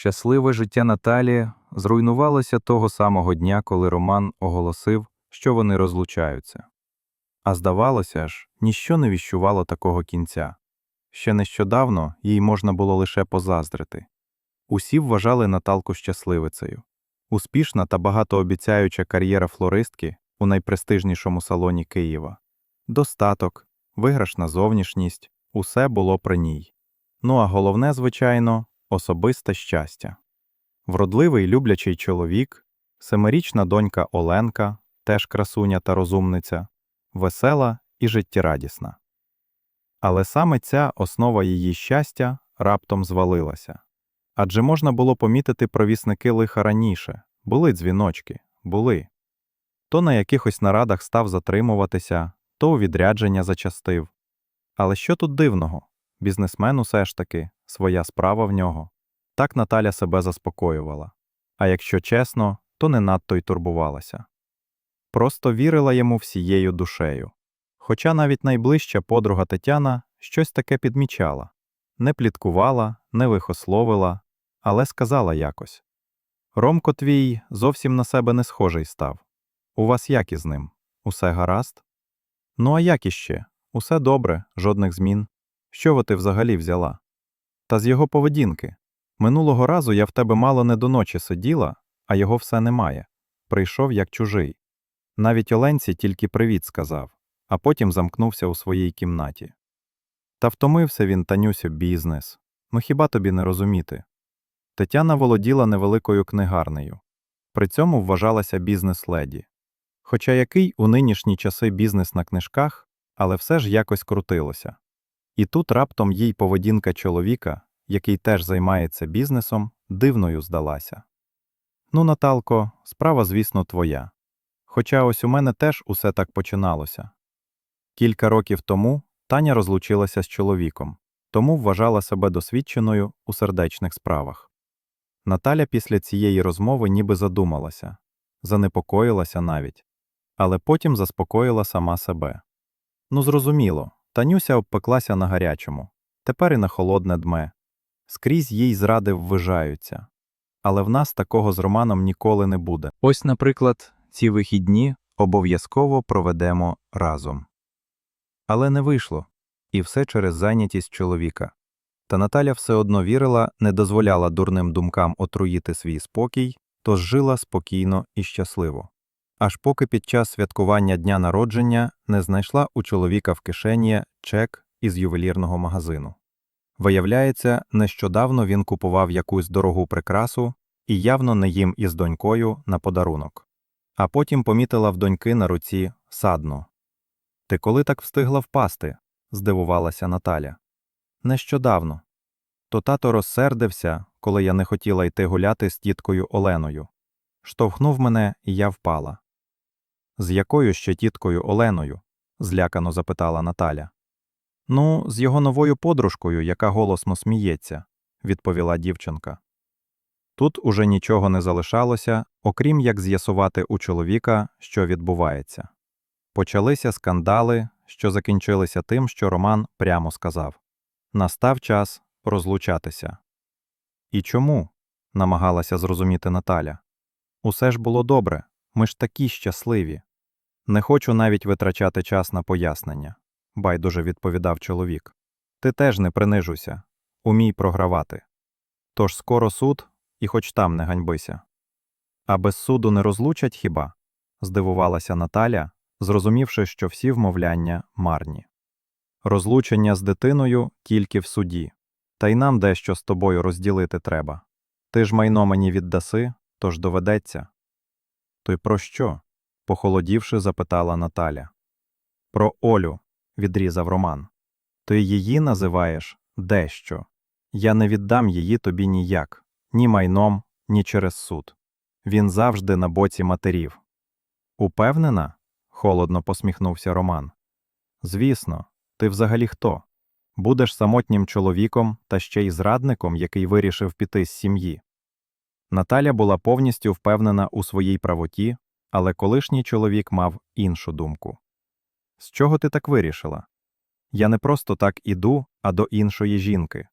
Щасливе життя Наталі зруйнувалося того самого дня, коли Роман оголосив, що вони розлучаються. А здавалося ж, ніщо не віщувало такого кінця. Ще нещодавно їй можна було лише позаздрити. Усі вважали Наталку щасливицею. Успішна та багатообіцяюча кар'єра флористки у найпрестижнішому салоні Києва. Достаток, виграшна зовнішність усе було при ній. Ну а головне, звичайно, особисте щастя. Вродливий люблячий чоловік, семирічна донька Оленка, теж красуня та розумниця, весела і життєрадісна. Але саме ця основа її щастя раптом звалилася. Адже можна було помітити провісники лиха раніше, були дзвіночки, були. То на якихось нарадах став затримуватися, то у відрядження зачастив. Але що тут дивного? Бізнесмен усе ж таки, своя справа в нього. Так Наталя себе заспокоювала. А якщо чесно, то не надто й турбувалася. Просто вірила йому всією душею. Хоча навіть найближча подруга Тетяна щось таке підмічала не пліткувала, не вихословила, але сказала якось Ромко твій зовсім на себе не схожий став. У вас як із ним? Усе гаразд? Ну, а як іще? Усе добре, жодних змін. Що ви ти взагалі взяла? Та з його поведінки. Минулого разу я в тебе мало не до ночі сиділа, а його все немає. Прийшов як чужий. Навіть Оленці тільки привіт сказав, а потім замкнувся у своїй кімнаті. Та втомився він, Танюсю, бізнес. Ну хіба тобі не розуміти? Тетяна володіла невеликою книгарнею. При цьому вважалася бізнес-леді. Хоча який у нинішні часи бізнес на книжках, але все ж якось крутилося. І тут раптом їй поведінка чоловіка, який теж займається бізнесом, дивною здалася. Ну, Наталко, справа, звісно, твоя. Хоча ось у мене теж усе так починалося. Кілька років тому Таня розлучилася з чоловіком, тому вважала себе досвідченою у сердечних справах. Наталя після цієї розмови ніби задумалася, занепокоїлася навіть, але потім заспокоїла сама себе. Ну, зрозуміло, Танюся обпеклася на гарячому, тепер і на холодне дме. Скрізь їй зради ввижаються. Але в нас такого з Романом ніколи не буде. Ось, наприклад, ці вихідні обов'язково проведемо разом. Але не вийшло, і все через зайнятість чоловіка. Та Наталя все одно вірила, не дозволяла дурним думкам отруїти свій спокій, тож жила спокійно і щасливо. Аж поки під час святкування дня народження не знайшла у чоловіка в кишені чек із ювелірного магазину. Виявляється, нещодавно він купував якусь дорогу прикрасу і явно не їм із донькою на подарунок. А потім помітила в доньки на руці садну. Ти коли так встигла впасти? здивувалася Наталя. Нещодавно. То тато розсердився, коли я не хотіла йти гуляти з тіткою Оленою. Штовхнув мене, і я впала. З якою ще тіткою Оленою? злякано запитала Наталя. Ну, з його новою подружкою, яка голосно сміється, відповіла дівчинка. Тут уже нічого не залишалося, окрім як з'ясувати у чоловіка, що відбувається. Почалися скандали, що закінчилися тим, що Роман прямо сказав Настав час розлучатися. І чому? намагалася зрозуміти Наталя. Усе ж було добре, ми ж такі щасливі. Не хочу навіть витрачати час на пояснення, байдуже відповідав чоловік. Ти теж не принижуйся, умій програвати. Тож скоро суд, і хоч там не ганьбися. А без суду не розлучать хіба? здивувалася Наталя, зрозумівши, що всі вмовляння марні. Розлучення з дитиною тільки в суді, та й нам дещо з тобою розділити треба. Ти ж майно мені віддаси, тож доведеться. То й про що? Похолодівши, запитала Наталя. Про Олю, відрізав Роман. Ти її називаєш дещо. Я не віддам її тобі ніяк, ні майном, ні через суд. Він завжди на боці матерів. Упевнена? холодно посміхнувся Роман. Звісно, ти взагалі хто? Будеш самотнім чоловіком та ще й зрадником, який вирішив піти з сім'ї. Наталя була повністю впевнена у своїй правоті, але колишній чоловік мав іншу думку. З чого ти так вирішила? Я не просто так іду, а до іншої жінки.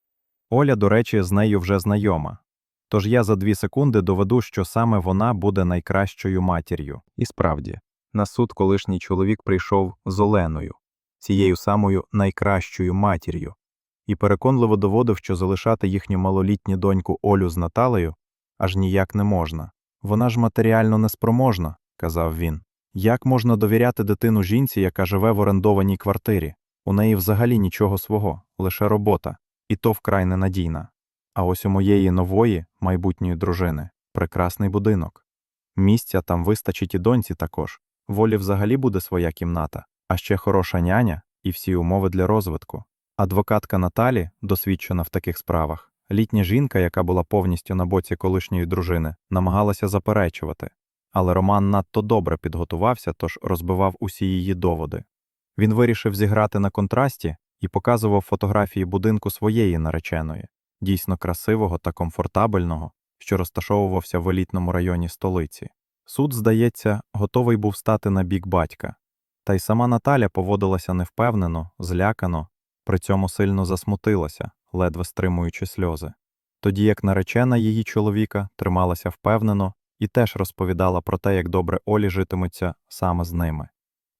Оля, до речі, з нею вже знайома. Тож я за дві секунди доведу, що саме вона буде найкращою матір'ю. І справді, на суд колишній чоловік прийшов з Оленою, цією самою найкращою матір'ю, і переконливо доводив, що залишати їхню малолітню доньку Олю з Наталею аж ніяк не можна. Вона ж матеріально неспроможна, казав він. Як можна довіряти дитину жінці, яка живе в орендованій квартирі? У неї взагалі нічого свого, лише робота, і то вкрай ненадійна. А ось у моєї нової, майбутньої дружини, прекрасний будинок. Місця там вистачить і доньці також. Волі взагалі буде своя кімната, а ще хороша няня і всі умови для розвитку. Адвокатка Наталі, досвідчена в таких справах, літня жінка, яка була повністю на боці колишньої дружини, намагалася заперечувати. Але Роман надто добре підготувався, тож розбивав усі її доводи. Він вирішив зіграти на контрасті і показував фотографії будинку своєї нареченої, дійсно красивого та комфортабельного, що розташовувався в елітному районі столиці. Суд, здається, готовий був стати на бік батька. Та й сама Наталя поводилася невпевнено, злякано, при цьому сильно засмутилася, ледве стримуючи сльози. Тоді як наречена її чоловіка трималася впевнено і теж розповідала про те, як добре Олі житиметься саме з ними.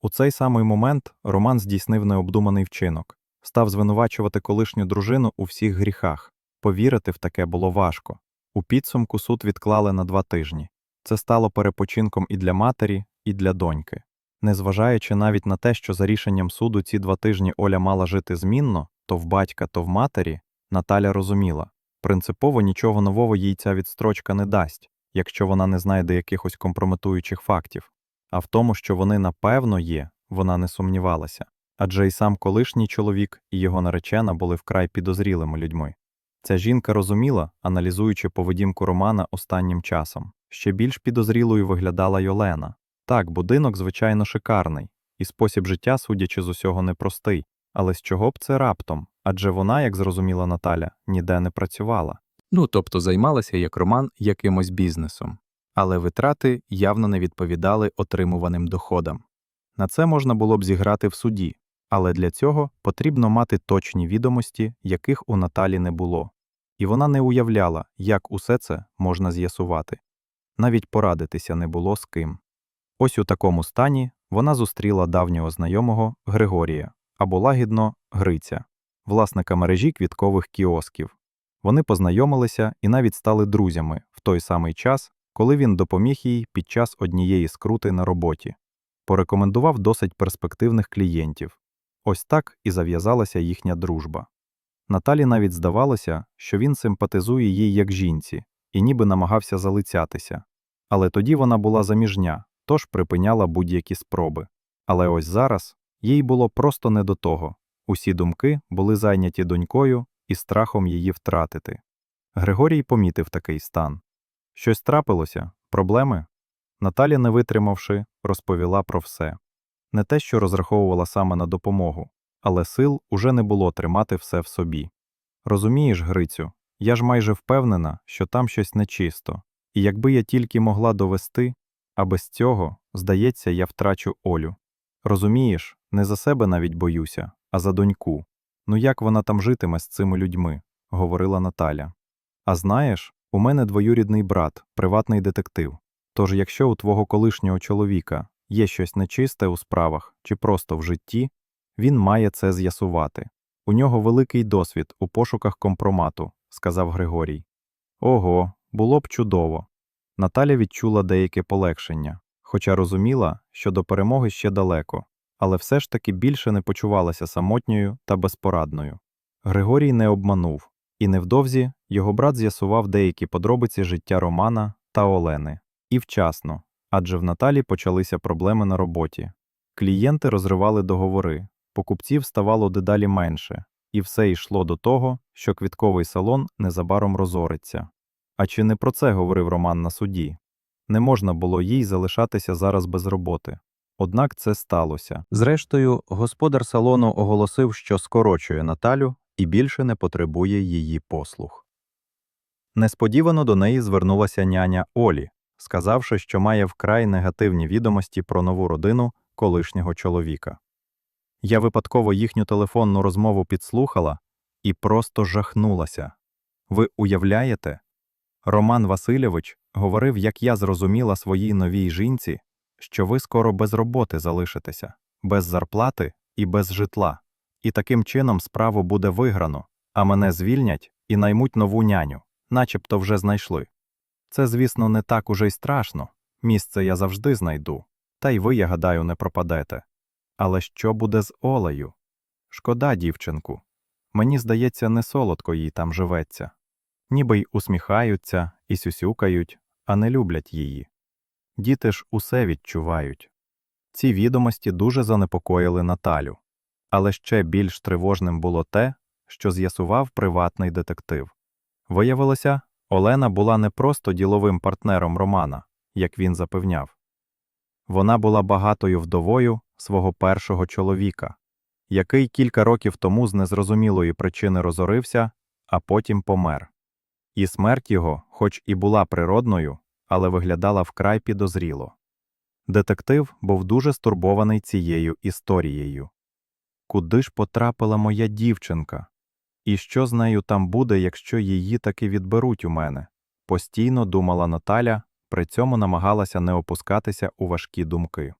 У цей самий момент Роман здійснив необдуманий вчинок, став звинувачувати колишню дружину у всіх гріхах. Повірити в таке було важко. У підсумку суд відклали на два тижні. Це стало перепочинком і для матері, і для доньки. Незважаючи навіть на те, що за рішенням суду ці два тижні Оля мала жити змінно, то в батька, то в матері, Наталя розуміла принципово нічого нового їй ця відстрочка не дасть, якщо вона не знайде якихось компрометуючих фактів. А в тому, що вони напевно є, вона не сумнівалася. Адже й сам колишній чоловік і його наречена були вкрай підозрілими людьми. Ця жінка розуміла, аналізуючи поведінку Романа останнім часом. Ще більш підозрілою виглядала й Олена. Так, будинок, звичайно, шикарний, і спосіб життя, судячи з усього, непростий. Але з чого б це раптом? Адже вона, як зрозуміла Наталя, ніде не працювала. Ну, тобто займалася як Роман якимось бізнесом, але витрати явно не відповідали отримуваним доходам. На це можна було б зіграти в суді, але для цього потрібно мати точні відомості, яких у Наталі не було. І вона не уявляла, як усе це можна з'ясувати. Навіть порадитися не було з ким. Ось у такому стані вона зустріла давнього знайомого Григорія або лагідно Гриця, власника мережі квіткових кіосків. Вони познайомилися і навіть стали друзями в той самий час, коли він допоміг їй під час однієї скрути на роботі, порекомендував досить перспективних клієнтів. Ось так і зав'язалася їхня дружба. Наталі навіть здавалося, що він симпатизує їй як жінці і ніби намагався залицятися. Але тоді вона була заміжня, тож припиняла будь-які спроби. Але ось зараз їй було просто не до того. Усі думки були зайняті донькою і страхом її втратити. Григорій помітив такий стан. Щось трапилося? Проблеми? Наталя, не витримавши, розповіла про все. Не те, що розраховувала саме на допомогу, але сил уже не було тримати все в собі. Розумієш, Грицю, я ж майже впевнена, що там щось нечисто, і якби я тільки могла довести, а без цього, здається, я втрачу Олю. Розумієш, не за себе навіть боюся, а за доньку. Ну як вона там житиме з цими людьми, говорила Наталя. А знаєш, у мене двоюрідний брат, приватний детектив. Тож, якщо у твого колишнього чоловіка є щось нечисте у справах чи просто в житті, він має це з'ясувати. У нього великий досвід у пошуках компромату, сказав Григорій. Ого, було б чудово. Наталя відчула деяке полегшення, хоча розуміла, що до перемоги ще далеко, але все ж таки більше не почувалася самотньою та безпорадною. Григорій не обманув, і невдовзі його брат з'ясував деякі подробиці життя Романа та Олени. І вчасно, адже в Наталі почалися проблеми на роботі. Клієнти розривали договори, покупців ставало дедалі менше, і все йшло до того, що квітковий салон незабаром розориться. А чи не про це говорив Роман на суді? Не можна було їй залишатися зараз без роботи. Однак це сталося. Зрештою, господар салону оголосив, що скорочує Наталю і більше не потребує її послуг. Несподівано до неї звернулася няня Олі, сказавши, що має вкрай негативні відомості про нову родину колишнього чоловіка. Я випадково їхню телефонну розмову підслухала і просто жахнулася. Ви уявляєте? Роман Васильович говорив, як я зрозуміла своїй новій жінці, що ви скоро без роботи залишитеся, без зарплати і без житла. І таким чином справу буде виграно, а мене звільнять і наймуть нову няню, начебто вже знайшли. Це, звісно, не так уже й страшно. Місце я завжди знайду. Та й ви, я гадаю, не пропадете. Але що буде з Олею? Шкода, дівчинку. Мені здається, не солодко їй там живеться. Ніби й усміхаються і сюсюкають, а не люблять її. Діти ж усе відчувають. Ці відомості дуже занепокоїли Наталю. Але ще більш тривожним було те, що з'ясував приватний детектив. Виявилося, Олена була не просто діловим партнером Романа, як він запевняв. Вона була багатою вдовою свого першого чоловіка, який кілька років тому з незрозумілої причини розорився, а потім помер. І смерть його, хоч і була природною, але виглядала вкрай підозріло. Детектив був дуже стурбований цією історією. Куди ж потрапила моя дівчинка? І що з нею там буде, якщо її таки відберуть у мене? Постійно думала Наталя, при цьому намагалася не опускатися у важкі думки.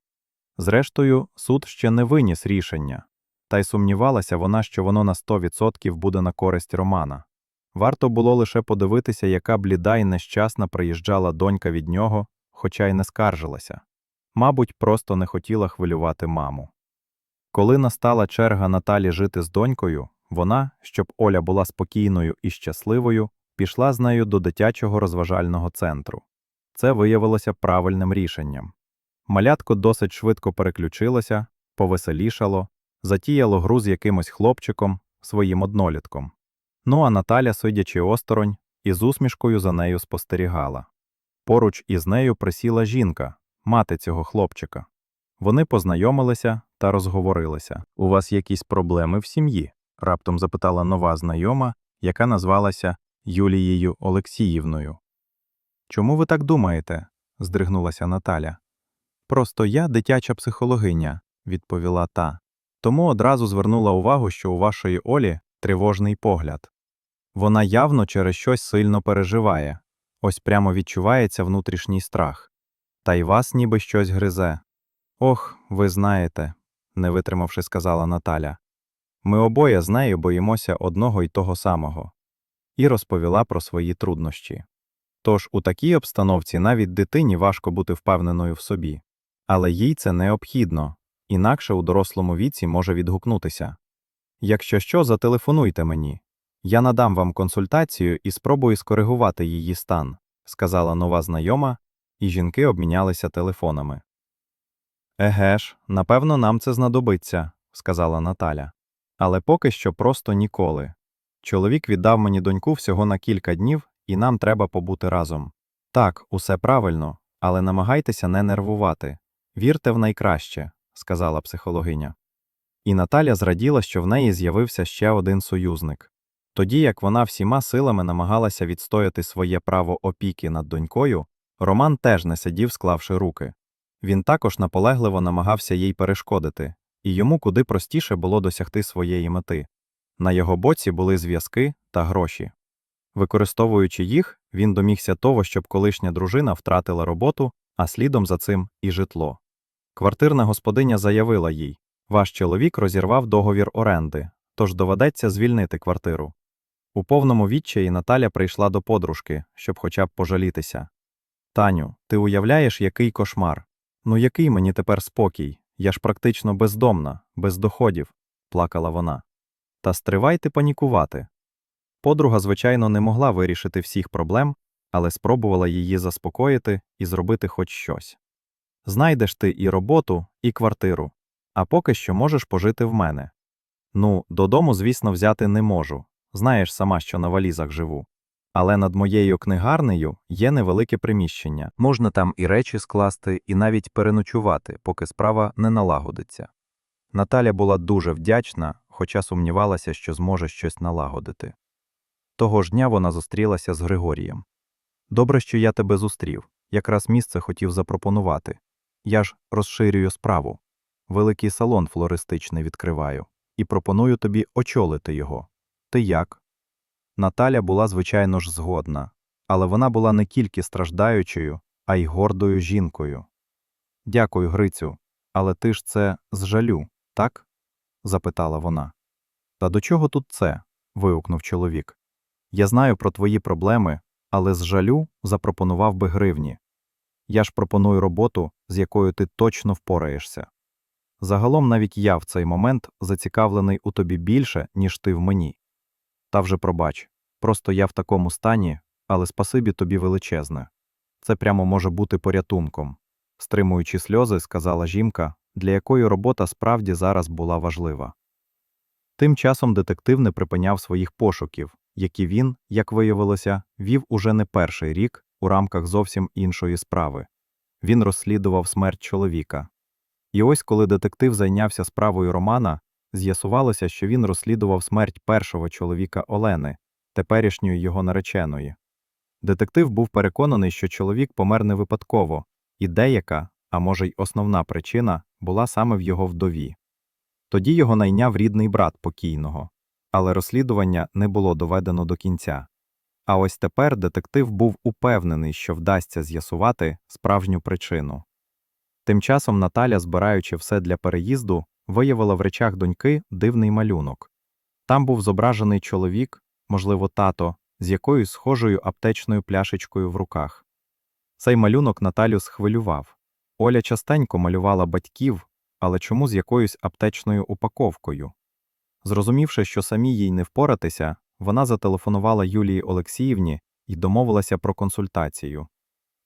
Зрештою, суд ще не виніс рішення, та й сумнівалася вона, що воно на 100% буде на користь Романа. Варто було лише подивитися, яка бліда й нещасна приїжджала донька від нього, хоча й не скаржилася. Мабуть, просто не хотіла хвилювати маму. Коли настала черга Наталі жити з донькою, вона, щоб Оля була спокійною і щасливою, пішла з нею до дитячого розважального центру. Це виявилося правильним рішенням. Малятко досить швидко переключилося, повеселішало, затіяло гру з якимось хлопчиком, своїм однолітком. Ну а Наталя, сидячи осторонь, із усмішкою за нею спостерігала. Поруч із нею присіла жінка, мати цього хлопчика. Вони познайомилися та розговорилися. У вас якісь проблеми в сім'ї? раптом запитала нова знайома, яка назвалася Юлією Олексіївною. Чому ви так думаєте? здригнулася Наталя. Просто я дитяча психологиня, відповіла та. Тому одразу звернула увагу, що у вашої Олі тривожний погляд. Вона явно через щось сильно переживає, ось прямо відчувається внутрішній страх. Та й вас ніби щось гризе. Ох, ви знаєте, не витримавши, сказала Наталя. Ми обоє з нею боїмося одного й того самого. І розповіла про свої труднощі. Тож у такій обстановці навіть дитині важко бути впевненою в собі. Але їй це необхідно, інакше у дорослому віці може відгукнутися. Якщо що, зателефонуйте мені. Я надам вам консультацію і спробую скоригувати її стан, сказала нова знайома, і жінки обмінялися телефонами. Еге ж, напевно, нам це знадобиться, сказала Наталя. Але поки що просто ніколи. Чоловік віддав мені доньку всього на кілька днів, і нам треба побути разом. Так, усе правильно, але намагайтеся не нервувати. Вірте в найкраще, сказала психологиня. І Наталя зраділа, що в неї з'явився ще один союзник. Тоді як вона всіма силами намагалася відстояти своє право опіки над донькою, Роман теж не сидів, склавши руки. Він також наполегливо намагався їй перешкодити, і йому куди простіше було досягти своєї мети. На його боці були зв'язки та гроші. Використовуючи їх, він домігся того, щоб колишня дружина втратила роботу, а слідом за цим і житло. Квартирна господиня заявила їй Ваш чоловік розірвав договір оренди, тож доведеться звільнити квартиру. У повному відчаї Наталя прийшла до подружки, щоб хоча б пожалітися. Таню, ти уявляєш, який кошмар? Ну який мені тепер спокій? Я ж практично бездомна, без доходів, плакала вона. Та стривайте панікувати. Подруга, звичайно, не могла вирішити всіх проблем, але спробувала її заспокоїти і зробити хоч щось. Знайдеш ти і роботу, і квартиру, а поки що можеш пожити в мене. Ну, додому, звісно, взяти не можу. Знаєш сама, що на валізах живу. Але над моєю книгарнею є невелике приміщення. Можна там і речі скласти, і навіть переночувати, поки справа не налагодиться. Наталя була дуже вдячна, хоча сумнівалася, що зможе щось налагодити. Того ж дня вона зустрілася з Григорієм. Добре, що я тебе зустрів. Якраз місце хотів запропонувати. Я ж розширюю справу. Великий салон флористичний відкриваю і пропоную тобі очолити його. Ти як? Наталя була, звичайно ж, згодна. але вона була не тільки страждаючою, а й гордою жінкою. Дякую, Грицю, але ти ж це з жалю, так? запитала вона. Та до чого тут це? вигукнув чоловік. Я знаю про твої проблеми, але з жалю запропонував би гривні. Я ж пропоную роботу, з якою ти точно впораєшся. Загалом навіть я в цей момент зацікавлений у тобі більше, ніж ти в мені. Та вже пробач, просто я в такому стані, але спасибі тобі величезне. Це прямо може бути порятунком. Стримуючи сльози, сказала жінка, для якої робота справді зараз була важлива. Тим часом детектив не припиняв своїх пошуків, які він, як виявилося, вів уже не перший рік у рамках зовсім іншої справи. Він розслідував смерть чоловіка. І ось коли детектив зайнявся справою Романа, з'ясувалося, що він розслідував смерть першого чоловіка Олени, теперішньої його нареченої. Детектив був переконаний, що чоловік помер не випадково, і деяка, а може й основна причина, була саме в його вдові. Тоді його найняв рідний брат покійного, але розслідування не було доведено до кінця. А ось тепер детектив був упевнений, що вдасться з'ясувати справжню причину. Тим часом Наталя, збираючи все для переїзду, виявила в речах доньки дивний малюнок. Там був зображений чоловік, можливо, тато, з якоюсь схожою аптечною пляшечкою в руках. Цей малюнок Наталю схвилював. Оля частенько малювала батьків, але чому з якоюсь аптечною упаковкою? Зрозумівши, що самі їй не впоратися, вона зателефонувала Юлії Олексіївні і домовилася про консультацію.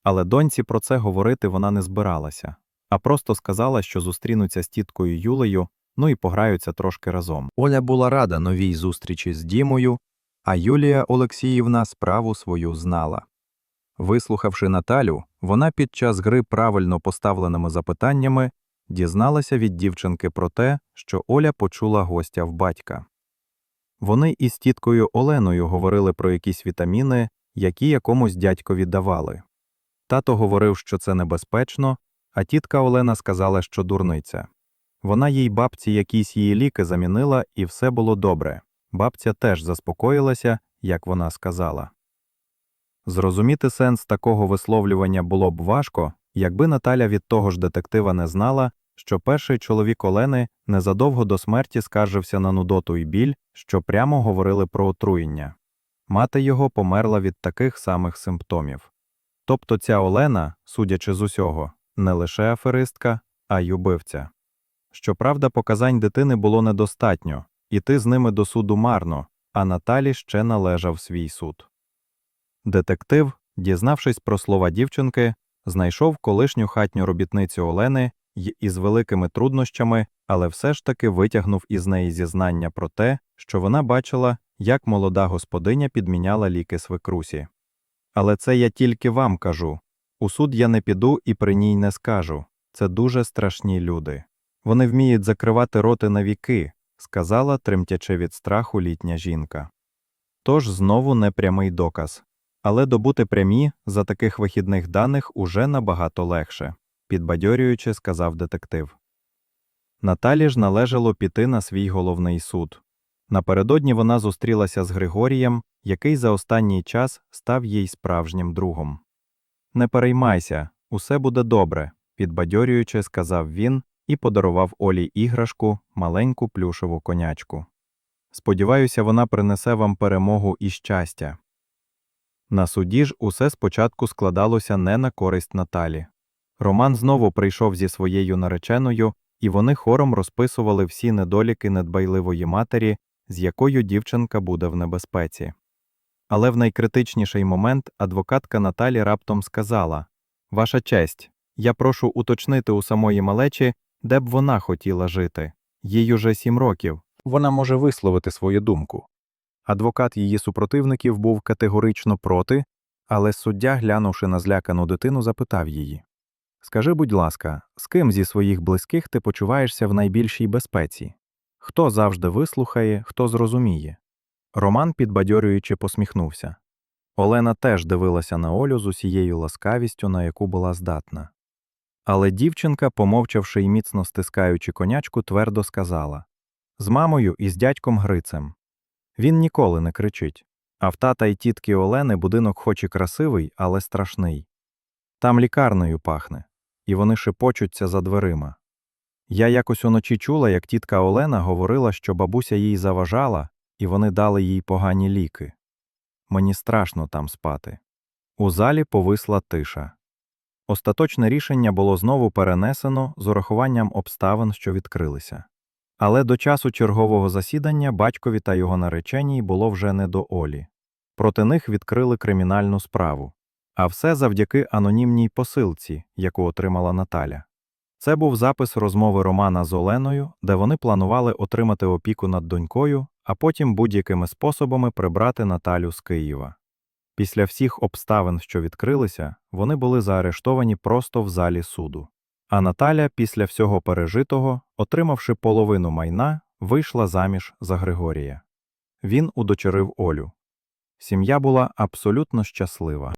Але доньці про це говорити вона не збиралася, а просто сказала, що зустрінуться з тіткою Юлею, ну і пограються трошки разом. Оля була рада новій зустрічі з Дімою, а Юлія Олексіївна справу свою знала. Вислухавши Наталю, вона під час гри правильно поставленими запитаннями дізналася від дівчинки про те, що Оля почула гостя в батька. Вони із тіткою Оленою говорили про якісь вітаміни, які якомусь дядькові давали. Тато говорив, що це небезпечно, а тітка Олена сказала, що дурниця. Вона їй бабці якісь її ліки замінила, і все було добре. Бабця теж заспокоїлася, як вона сказала. Зрозуміти сенс такого висловлювання було б важко, якби Наталя від того ж детектива не знала, що перший чоловік Олени незадовго до смерті скаржився на нудоту і біль, що прямо говорили про отруєння. Мати його померла від таких самих симптомів. Тобто ця Олена, судячи з усього, не лише аферистка, а й убивця. Щоправда, показань дитини було недостатньо, іти з ними до суду марно, а Наталі ще належав свій суд. Детектив, дізнавшись про слова дівчинки, знайшов колишню хатню робітницю Олени й із великими труднощами, але все ж таки витягнув із неї зізнання про те, що вона бачила, як молода господиня підміняла ліки свекрусі. Але це я тільки вам кажу. У суд я не піду і при ній не скажу. Це дуже страшні люди. Вони вміють закривати роти на віки, сказала, тремтячи від страху літня жінка. Тож знову непрямий доказ. Але добути прямі за таких вихідних даних уже набагато легше, підбадьорюючи, сказав детектив. Наталі ж належало піти на свій головний суд. Напередодні вона зустрілася з Григорієм, який за останній час став їй справжнім другом. Не переймайся, усе буде добре, підбадьорюючи, сказав він і подарував Олі іграшку, маленьку плюшеву конячку. Сподіваюся, вона принесе вам перемогу і щастя. На суді ж усе спочатку складалося не на користь Наталі. Роман знову прийшов зі своєю нареченою, і вони хором розписували всі недоліки недбайливої матері, з якою дівчинка буде в небезпеці. Але в найкритичніший момент адвокатка Наталі раптом сказала Ваша честь, я прошу уточнити у самої малечі, де б вона хотіла жити. Їй уже сім років. Вона може висловити свою думку. Адвокат її супротивників був категорично проти, але суддя, глянувши на злякану дитину, запитав її Скажи, будь ласка, з ким зі своїх близьких ти почуваєшся в найбільшій безпеці? Хто завжди вислухає, хто зрозуміє? Роман, підбадьорюючи, посміхнувся. Олена теж дивилася на Олю з усією ласкавістю, на яку була здатна. Але дівчинка, помовчавши і міцно стискаючи конячку, твердо сказала з мамою і з дядьком Грицем. Він ніколи не кричить, А в тата й тітки Олени будинок хоч і красивий, але страшний. Там лікарнею пахне, і вони шепочуться за дверима. Я якось уночі чула, як тітка Олена говорила, що бабуся їй заважала, і вони дали їй погані ліки. Мені страшно там спати. У залі повисла тиша. Остаточне рішення було знову перенесено з урахуванням обставин, що відкрилися. Але до часу чергового засідання батькові та його нареченій було вже не до Олі. Проти них відкрили кримінальну справу. А все завдяки анонімній посилці, яку отримала Наталя. Це був запис розмови Романа з Оленою, де вони планували отримати опіку над донькою, а потім будь-якими способами прибрати Наталю з Києва. Після всіх обставин, що відкрилися, вони були заарештовані просто в залі суду. А Наталя, після всього пережитого, отримавши половину майна, вийшла заміж за Григорія. Він удочерив Олю. Сім'я була абсолютно щаслива.